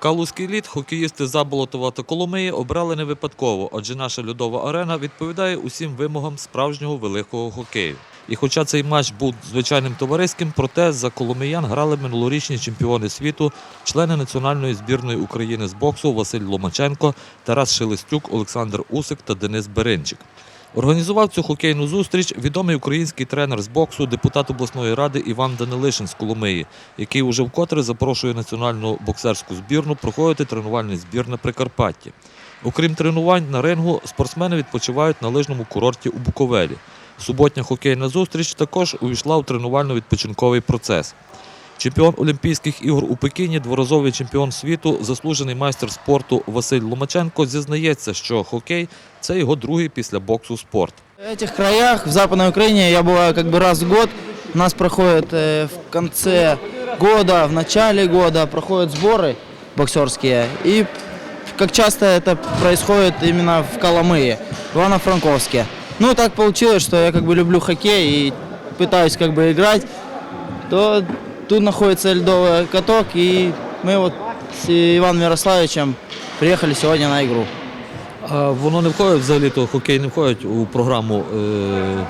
Калузький лід хокеїсти Заболотова та Коломиї обрали не випадково, адже наша льодова арена відповідає усім вимогам справжнього великого хокею. І хоча цей матч був звичайним товариським, проте за коломиян грали минулорічні чемпіони світу, члени національної збірної України з боксу Василь Ломаченко, Тарас Шелестюк, Олександр Усик та Денис Беринчик. Організував цю хокейну зустріч відомий український тренер з боксу, депутат обласної ради Іван Данилишин з Коломиї, який уже вкотре запрошує національну боксерську збірну проходити тренувальний збір на Прикарпатті. Окрім тренувань на рингу, спортсмени відпочивають на лижному курорті у Буковелі. Суботня хокейна зустріч також увійшла у тренувально-відпочинковий процес. Чемпіон Олімпійських ігор у Пекіні, дворазовий чемпіон світу, заслужений майстер спорту Василь Ломаченко зізнається, що хокей це його другий після боксу спорт. В этих краях, в Западной Украине, я бываю как бы раз в год. У нас проходят э, в конце года, в начале года проходят сборы боксерские. И как часто это происходит именно в Коломые, в Ивано-Франковске. Ну, так получилось, что я как бы люблю хоккей и пытаюсь как бы играть. То тут находится льдовый каток, и мы вот с Иваном Ярославовичем приехали сегодня на игру. А воно не входить взагалі, то хокей не входить у програму е-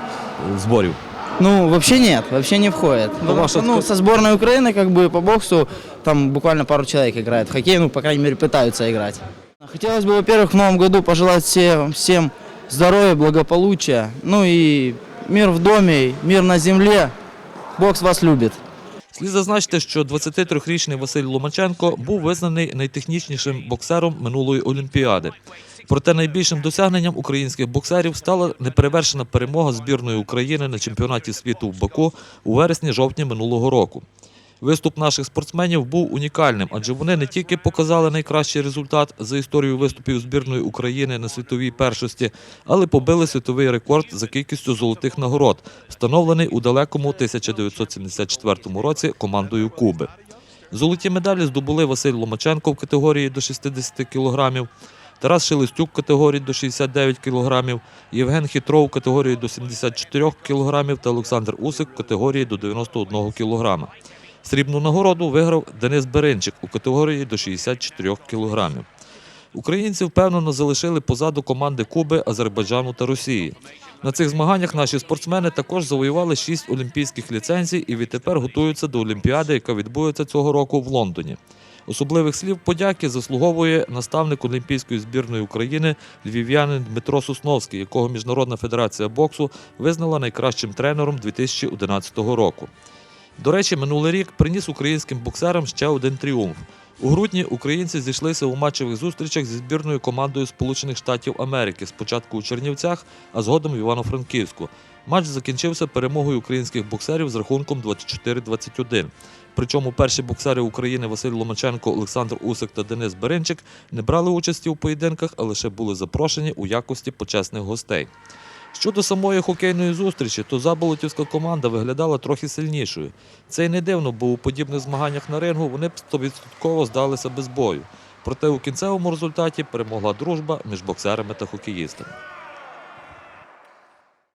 зборів. Ну, вообще нет, вообще не входит. Потому ваша что, ну, со сборной Украины, как бы, по боксу, там буквально пару человек играет в хоккей, ну, по крайней мере, пытаются играть. Хотелось бы, во-первых, в новом году пожелать всем, всем здоровья, благополучия, ну и мир в доме, мир на земле. Бокс вас любит. Слід зазначити, що 23-річний Василь Ломаченко був визнаний найтехнічнішим боксером минулої Олімпіади. Проте найбільшим досягненням українських боксерів стала неперевершена перемога збірної України на чемпіонаті світу в Баку у вересні-жовтні минулого року. Виступ наших спортсменів був унікальним, адже вони не тільки показали найкращий результат за історію виступів збірної України на світовій першості, але побили світовий рекорд за кількістю золотих нагород, встановлений у далекому 1974 році командою Куби. Золоті медалі здобули Василь Ломаченко в категорії до 60 кг, Тарас Шелестюк в категорії до 69 кг, Євген Хітров категорії до 74 кг та Олександр Усик в категорії до 91 кг. Срібну нагороду виграв Денис Беринчик у категорії до 64 кг. Українці впевнено залишили позаду команди Куби, Азербайджану та Росії. На цих змаганнях наші спортсмени також завоювали шість олімпійських ліцензій і відтепер готуються до Олімпіади, яка відбудеться цього року в Лондоні. Особливих слів подяки заслуговує наставник Олімпійської збірної України львів'янин Дмитро Сосновський, якого Міжнародна федерація боксу визнала найкращим тренером 2011 року. До речі, минулий рік приніс українським боксерам ще один тріумф. У грудні українці зійшлися у матчевих зустрічах зі збірною командою Сполучених Штатів Америки, спочатку у Чернівцях, а згодом в Івано-Франківську. Матч закінчився перемогою українських боксерів з рахунком 24-21. Причому перші боксери України Василь Ломаченко, Олександр Усик та Денис Беринчик не брали участі у поєдинках, а лише були запрошені у якості почесних гостей. Щодо самої хокейної зустрічі, то заболотівська команда виглядала трохи сильнішою. Це й не дивно, бо у подібних змаганнях на рингу вони б 100% здалися без бою. Проте у кінцевому результаті перемогла дружба між боксерами та хокеїстами.